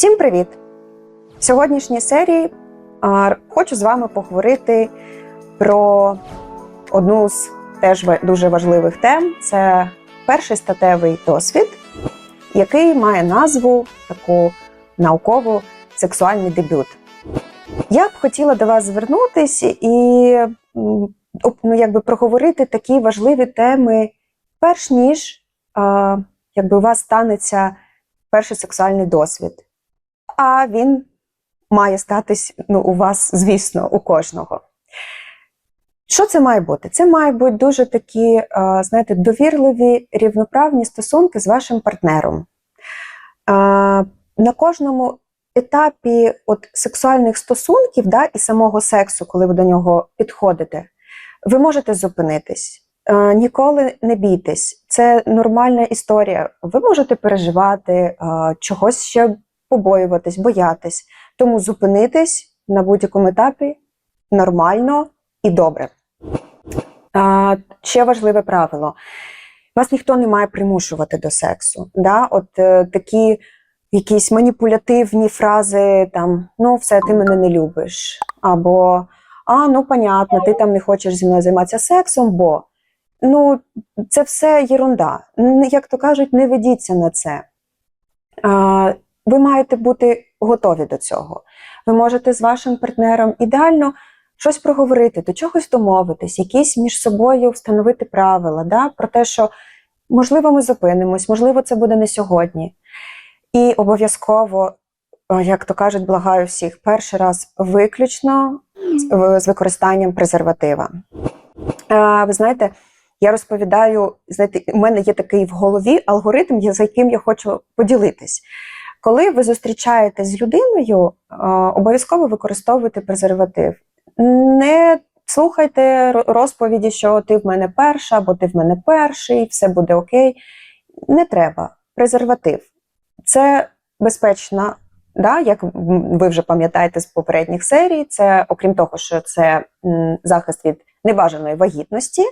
Всім привіт! В сьогоднішній серії хочу з вами поговорити про одну з теж дуже важливих тем це перший статевий досвід, який має назву таку наукову сексуальний дебют. Я б хотіла до вас звернутися і ну, якби проговорити такі важливі теми, перш ніж якби у вас станеться перший сексуальний досвід. А він має статись ну, у вас, звісно, у кожного. Що це має бути? Це мають бути дуже такі, е, знаєте, довірливі, рівноправні стосунки з вашим партнером. Е, На кожному етапі от, сексуальних стосунків да, і самого сексу, коли ви до нього підходите, ви можете зупинитись. Е, Ніколи не бійтесь, це нормальна історія. Ви можете переживати, чогось ще побоюватись, боятись. Тому зупинитись на будь-якому етапі нормально і добре. А, ще важливе правило: вас ніхто не має примушувати до сексу. Да? От е, такі якісь маніпулятивні фрази, там ну, все, ти мене не любиш. Або а, ну понятно, ти там не хочеш зі мною займатися сексом, бо ну, це все єрунда. Як то кажуть, не ведіться на це. А, ви маєте бути готові до цього. Ви можете з вашим партнером ідеально щось проговорити, до чогось домовитись, якісь між собою встановити правила, да? про те, що можливо ми зупинимось, можливо, це буде не сьогодні. І обов'язково, як то кажуть, благаю всіх, перший раз виключно з- використанням презерватива. Ви знаєте, я розповідаю, знаєте, у мене є такий в голові алгоритм, за яким я хочу поділитись. Коли ви зустрічаєтесь з людиною, е, обов'язково використовуйте презерватив. Не слухайте розповіді, що ти в мене перша, або ти в мене перший, все буде окей. Не треба. Презерватив. Це безпечна, да, як ви вже пам'ятаєте з попередніх серій, це, окрім того, що це захист від небажаної вагітності,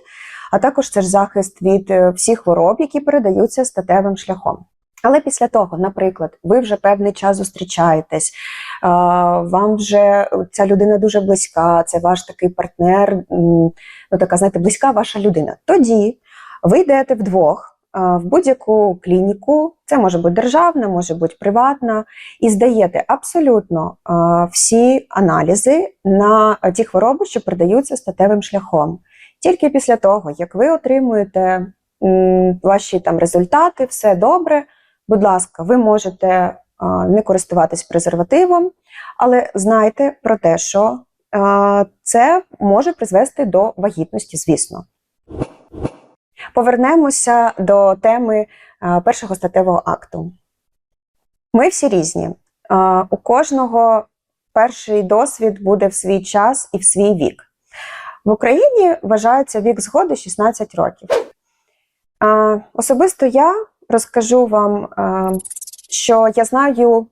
а також це ж захист від е, всіх хвороб, які передаються статевим шляхом. Але після того, наприклад, ви вже певний час зустрічаєтесь, вам вже ця людина дуже близька, це ваш такий партнер, ну така, знаєте, близька ваша людина. Тоді ви йдете вдвох в будь-яку клініку, це може бути державна, може бути приватна, і здаєте абсолютно всі аналізи на ті хвороби, що передаються статевим шляхом. Тільки після того, як ви отримуєте ваші там результати, все добре. Будь ласка, ви можете не користуватись презервативом, але знайте про те, що це може призвести до вагітності, звісно. Повернемося до теми першого статевого акту. Ми всі різні. У кожного перший досвід буде в свій час і в свій вік. В Україні вважається вік згоди 16 років. Особисто я розкажу вам, що я знаю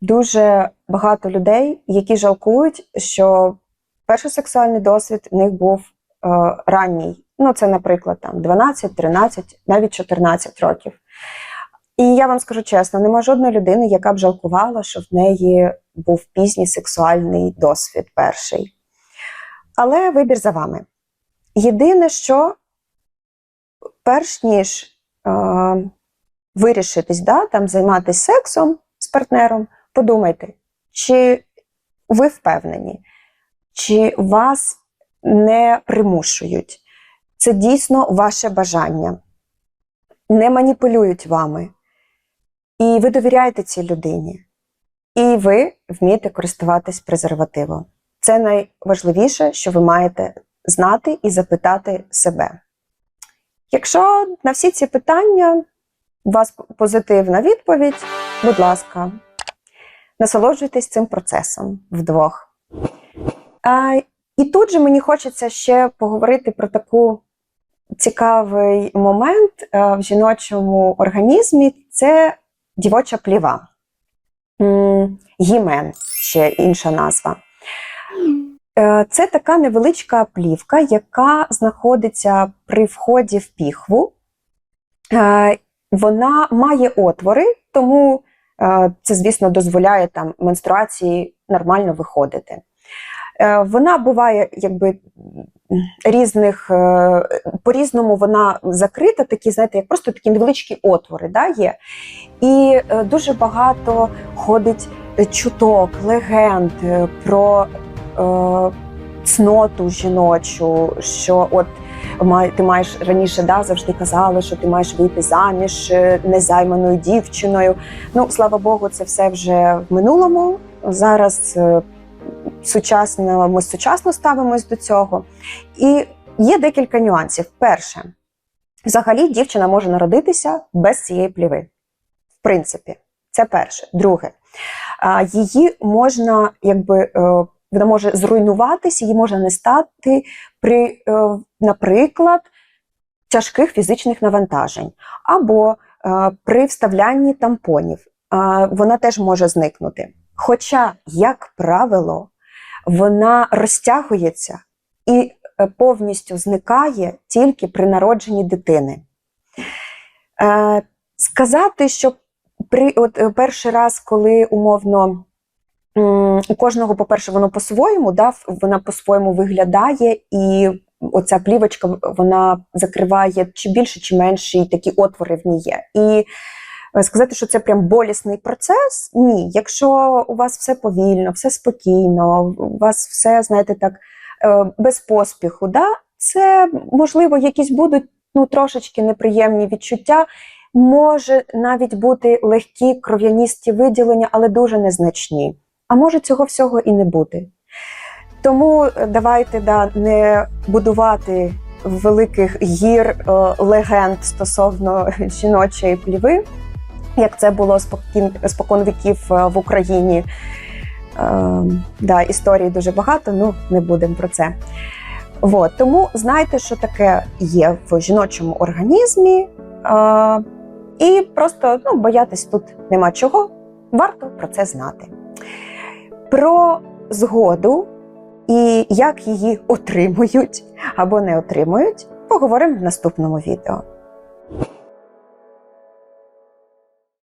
дуже багато людей, які жалкують, що перший сексуальний досвід в них був е, ранній. Ну, це, наприклад, там 12, 13, навіть 14 років. І я вам скажу чесно, нема жодної людини, яка б жалкувала, що в неї був пізній сексуальний досвід перший. Але вибір за вами. Єдине, що перш ніж е, вирішитись, да, там, займатися сексом з партнером, подумайте, чи ви впевнені, чи вас не примушують. Це дійсно ваше бажання. Не маніпулюють вами. І ви довіряєте цій людині. І ви вмієте користуватись презервативом. Це найважливіше, що ви маєте знати і запитати себе. Якщо на всі ці питання у вас позитивна відповідь, будь ласка, насолоджуйтесь цим процесом вдвох. А, і тут же мені хочеться ще поговорити про таку цікавий момент е, в жіночому організмі це дівоча пліва. Гімен ще інша назва. Е, Це така невеличка плівка, яка знаходиться при вході в піхву. Е, Вона має отвори, тому Е, Це, звісно, дозволяє там менструації нормально виходити. Вона буває якби різних, по-різному вона закрита, такі, знаєте, як просто такі невеличкі отвори да, є. І дуже багато ходить чуток, легенд про цноту жіночу, що от ти маєш раніше да, завжди казали, що ти маєш вийти заміж е, незайманою дівчиною. Ну, слава Богу, це все вже в минулому. Зараз е, сучасно, ми сучасно ставимось до цього. І є декілька нюансів. Перше, взагалі дівчина може народитися без цієї пліви. В принципі, це перше. Друге, її можна, якби е, вона може зруйнуватися, її може не стати при, е, наприклад, тяжких фізичних навантажень або е, при вставлянні тампонів. Вона теж може зникнути. Хоча, як правило, вона розтягується і е, повністю зникає тільки при народженні дитини. Сказати, що при от, перший раз, коли умовно у кожного, по-перше, воно по-своєму, да, вона по-своєму виглядає, і оця плівочка вона закриває чи більше, чи менше, і такі отвори в ній є. І е, сказати, що це прям болісний процес, ні. Якщо у вас все повільно, все спокійно, у вас все, знаєте, так, е, без поспіху, да, це можливо якісь будуть ну, трошечки неприємні відчуття. Може навіть бути легкі кров'яністі виділення, але дуже незначні. А може цього всього і не бути. Тому е, давайте да, не будувати великих гір е, легенд стосовно жіночої пліви, як це було спокін, спокон віків е, в Україні. Е, да, історій дуже багато, ну не будемо про це. Вот, тому знайте, що таке є в жіночому організмі, е, і просто ну, боятись тут нема чого. Варто про це знати. Про згоду і як її отримують або не отримують, поговоримо в наступному відео.